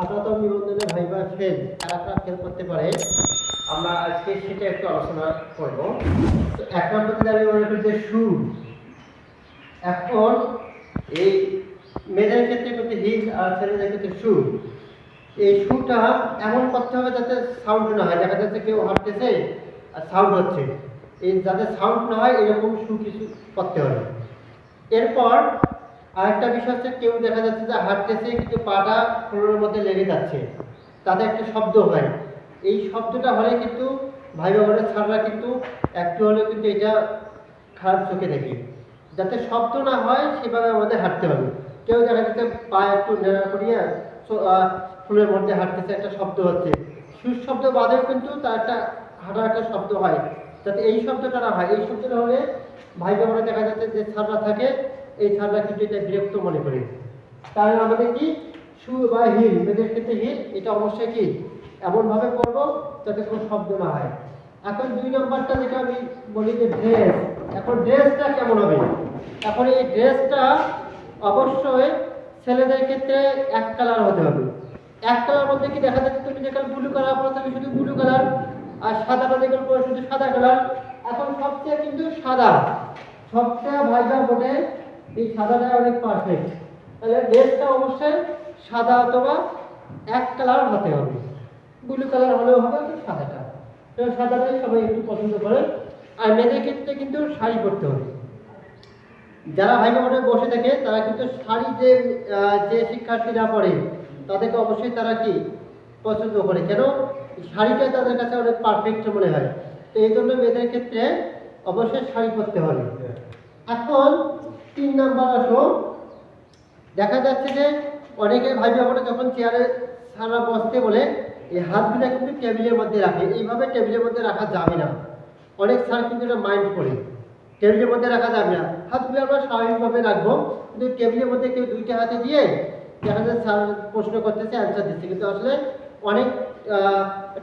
আঠারোতম নিবন্ধনে viva fail কারা কারা ফেল করতে পারে, আমরা আজকে সেটা একটু আলোচনা করব। তো এক নম্বর আমি মনে করি যে সুর এখন এই মেয়েদের ক্ষেত্রে কিন্তু হিল আর ছেলেদের ক্ষেত্রে সুর এই সুরটা এমন করতে হবে যাতে সাউন্ড না হয়, দেখা যাচ্ছে কেউ হাঁটতেছে আর সাউন্ড হচ্ছে। এই যাতে সাউন্ড না হয়, এরকম সুর কিছু করতে হবে। এরপর আরেকটা বিষয় হচ্ছে, কেউ দেখা যাচ্ছে যে হাঁটতেছে, কিন্তু পাটা ফ্লোরের মধ্যে লেগে যাচ্ছে। তাতে একটা শব্দ হয়। এই শব্দটা হলে কিন্তু ভাই বোনের ছাড়রা কিন্তু একটু হলেও কিন্তু এটা খারাপ চোখে দেখে। যাতে শব্দ না হয়, সেভাবে আমাদের হাঁটতে হবে। কেউ দেখা যাচ্ছে পা একটু নেড়া করিয়া ফুলের মধ্যে হাঁটতেছে, একটা শব্দ হচ্ছে। সুর শব্দ বাদেও কিন্তু তার একটা হাঁটার একটা শব্দ হয়। যাতে এই শব্দটা না হয়। এই শব্দটা হলে ভাই বোনেরা দেখা যাচ্ছে যে ছাড়রা থাকে এই ছাড়রা কিন্তু এটা বিরক্ত মনে করে। তাহলে আমাদের কি? শু বা হিল মেয়েদের ক্ষেত্রে হিল, এটা অবশ্যই কি? এমনভাবে করব যাতে কোনো শব্দ না হয়। এখন দুই নম্বরটা যেটা আমি বলি যে ড্রেস। এখন ড্রেসটা কেমন হবে? এখন এই ড্রেসটা অবশ্যই ছেলেদের ক্ষেত্রে এক কালার হতে হবে। এক কালার মধ্যে কি? দেখা যাচ্ছে তুমি যেখানে ব্লু কালার পরে থাকবে শুধু ব্লু কালার, আর সাদাটা যেখানে পরে, শুধু সাদা কালার। এখন সবচেয়ে কিন্তু সাদা, সবচেয়ে ভাইজার বোটে এই সাদাটা অনেক পারফেক্ট তাহলে ড্রেসটা অবশ্যই সাদা অথবা এক কালার হতে হবে। ব্লু কালার হলেও হবে সাদাটা। তো সাদাটাই সবাই একটু পছন্দ করে। আর মেয়েদের ক্ষেত্রে কিন্তু শাড়ি পরতে হবে। যারা ভাই বোনে বসে থাকে তারা কিন্তু শাড়ি যে যে শিক্ষার্থীরা পড়ে তাদেরকে অবশ্যই তারা কি পছন্দ করে। কেন? শাড়িটাই তাদের কাছে অনেক পারফেক্ট মনে হয়। তো এই জন্য মেয়েদের ক্ষেত্রে অবশ্যই শাড়ি পরতে হবে। এখন তিন নাম্বার আসো। দেখা যাচ্ছে যে অনেকে ভাই বোনে যখন চেয়ারে সারা বসতে বলে, এই হাতগুলো কিন্তু টেবিলের মধ্যে রাখে। এইভাবে টেবিলের মধ্যে রাখা যাবে না। অনেক স্যার কিন্তু এটা মাইন্ড করে। টেবিলের মধ্যে রাখা যাবে না। হাতগুলো আমরা স্বাভাবিকভাবে রাখব। কিন্তু টেবিলের মধ্যে কেউ দুইটা হাতে দিয়ে দেখা যাচ্ছে স্যার প্রশ্ন করতেছে অ্যান্সার দিচ্ছে। কিন্তু আসলে অনেক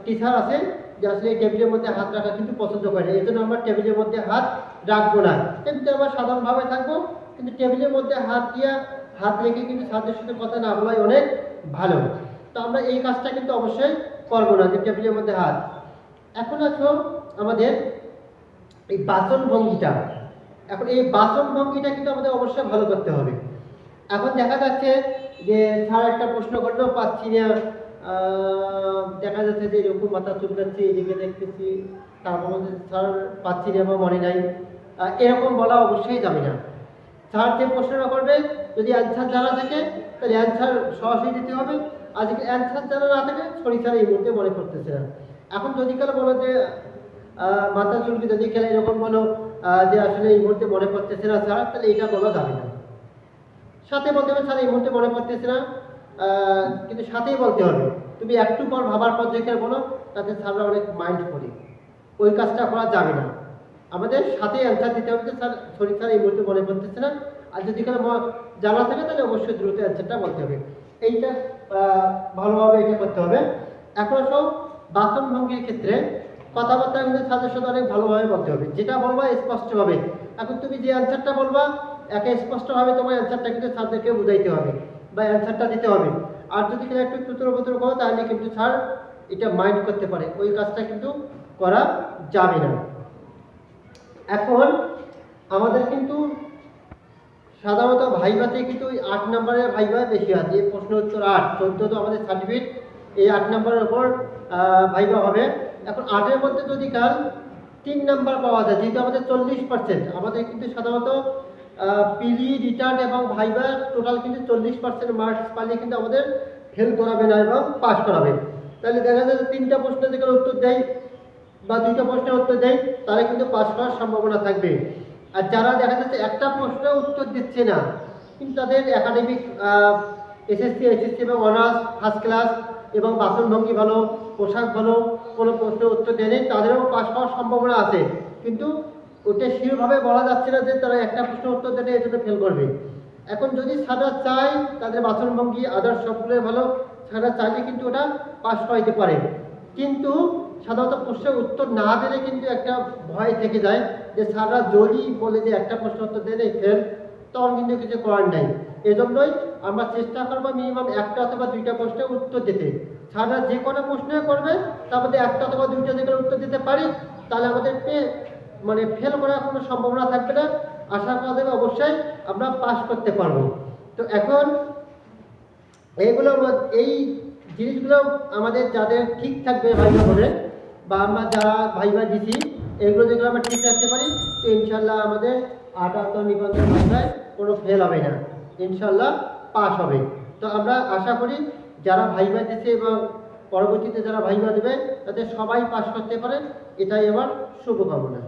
টিচার আছে যে আসলে এই টেবিলের মধ্যে হাত রাখা কিন্তু পছন্দ করে এই জন্য আমরা টেবিলের মধ্যে হাত রাখব না। কিন্তু আমরা সাধারণভাবে থাকব। কিন্তু টেবিলের মধ্যে হাত দিয়া হাত রেখে কিন্তু স্যারদের সাথে কথা না বলাই অনেক ভালো। তো আমরা এই কাজটা কিন্তু অবশ্যই করব না, যে টেবিলের মধ্যে হাত। এখন আছো আমাদের এই বাচন ভঙ্গিটা। এখন এই বাচন ভঙ্গিটা কিন্তু আমাদের অবশ্যই ভালো করতে হবে। এখন দেখা যাচ্ছে যে স্যার একটা প্রশ্ন করলেও পাচ্ছি না। দেখা যাচ্ছে যে এরকম মাথা চুলকাচ্ছে, এদিকে দেখতেছি, তারপর স্যার, পাচ্ছি না বা মনে নাই। এরকম বলা অবশ্যই যাবে না। স্যার যে প্রশ্নটা করবে? যদি অ্যান্সার জানা থাকে, তাহলে অ্যান্সার সরাসরি দিতে হবে। আজকে অ্যান্সার জানা না থাকে শরীর স্যার এই মুহূর্তে মনে করতেছে না। এখন যদি কারও বলো যে মাথা চুলকি যদি খেলে এরকম বলো যে আসলে এই মুহূর্তে মনে পড়তেছে না স্যার তাহলে এটা বলা যাবে না। সাথে বলতে হবে স্যার এই মুহূর্তে মনে পড়তেছে না। কিন্তু সাথেই বলতে হবে। তুমি একটু পর ভাবার পর দেখে বলো, তাতে স্যাররা অনেক মাইন্ড করে। ওই কাজটা করা যাবে না। আমাদের সাথে অ্যান্সার দিতে হবে যে, স্যার শরীর স্যার, এই মুহূর্তে মনে পড়তেছে না। আর যদি কারও জানা থাকে, তাহলে অবশ্যই দ্রুত অ্যান্সারটা বলতে হবে। এইটা ভালোভাবে এটা করতে হবে। এখন সব বাচন ভঙ্গির ক্ষেত্রে কথাবার্তা কিন্তু স্যারের সাথে অনেক ভালোভাবে বলতে হবে। যেটা বলবা স্পষ্টভাবে এখন তুমি যে অ্যান্সারটা বলবা, একে স্পষ্টভাবে তোমার অ্যান্সারটা কিন্তু স্যারদেরকে বুঝাইতে হবে বা অ্যান্সারটা দিতে হবে। আর যদি কিনা একটু চুতর বুতর করো, তাহলে কিন্তু স্যার এটা মাইন্ড করতে পারে। ওই কাজটা কিন্তু করা যাবে না। এখন আমাদের কিন্তু সাধারণত ভাইভাতে কিন্তু আট নম্বরের ভাইভা বেশি যে প্রশ্ন উত্তর আট, চোদ্দ তো আমাদের সার্টিফিকেট এই আট নম্বরের ওপর ভাইভা হবে। এখন আটের মধ্যে যদি কাল তিন নাম্বার পাওয়া যায়, যেহেতু আমাদের চল্লিশ পার্সেন্ট আমাদের কিন্তু সাধারণত পিলি রিটার্ন এবং ভাইভা টোটাল কিন্তু চল্লিশ পার্সেন্ট মার্কস পালিয়ে কিন্তু আমাদের ফেল করাবে না এবং পাস করাবে। তাহলে দেখা যায় তিনটা প্রশ্ন যেখানে উত্তর দেয়। বা দুইটা প্রশ্নের উত্তর দেয় তারা কিন্তু পাস করার সম্ভাবনা থাকবে। আর যারা দেখা যাচ্ছে একটা প্রশ্নের উত্তর দিচ্ছে না, কিন্তু তাদের একাডেমিক এসএসসি এসএসসি এবং অনার্স ফার্স্ট ক্লাস এবং বাসনভঙ্গি ভালো, পোশাক ভালো, কোনো প্রশ্নের উত্তর দেয়নি তাদেরও পাস করার সম্ভাবনা আছে। কিন্তু ওটা শিরভাবে বলা যাচ্ছে না যে তারা একটা প্রশ্নের উত্তর দেয় এই জন্য ফেল করবে। এখন যদি সাদা চাই, তাদের বাসনভঙ্গি আদার্স সবগুলোই ভালো, সাদা চাইলে কিন্তু ওটা পাস করাইতে পারে। কিন্তু সাধারণত প্রশ্নের উত্তর না দিলে কিন্তু একটা ভয় থেকে যায় যে সারা যদি বলে যে একটা প্রশ্ন উত্তর দিলে ফেল তখন কিন্তু কিছু করার নাই। এজন্যই আমরা চেষ্টা করব মিনিমাম একটা অথবা দুইটা প্রশ্নের উত্তর দিতে। সারা যে কোনো প্রশ্নই করবে, তার মধ্যে একটা অথবা দুইটা যেগুলো উত্তর দিতে পারি, তাহলে আমাদের পে- মানে ফেল করার কোনো সম্ভাবনা থাকবে না। আশা করা যাবে অবশ্যই আমরা পাস করতে পারব। তো এখন এইগুলো এই জিনিসগুলো আমাদের যাদের ঠিক থাকবে ভাইবা বলে বা আমরা যারা ভাই ভাইবা দিছি, এগুলো যেগুলো আমরা ঠিক রাখতে পারি, তো ইনশাল্লাহ আমাদের আটাত্তর নিবন্ধন মাথায় কোনো ফেল হবে না। ইনশাল্লাহ পাশ হবে। তো আমরা আশা করি যারা ভাইবা দিছে এবং পরবর্তীতে যারা ভাইবা দেবে, তাদের সবাই পাশ করতে পারে। এটাই আমার শুভকামনা।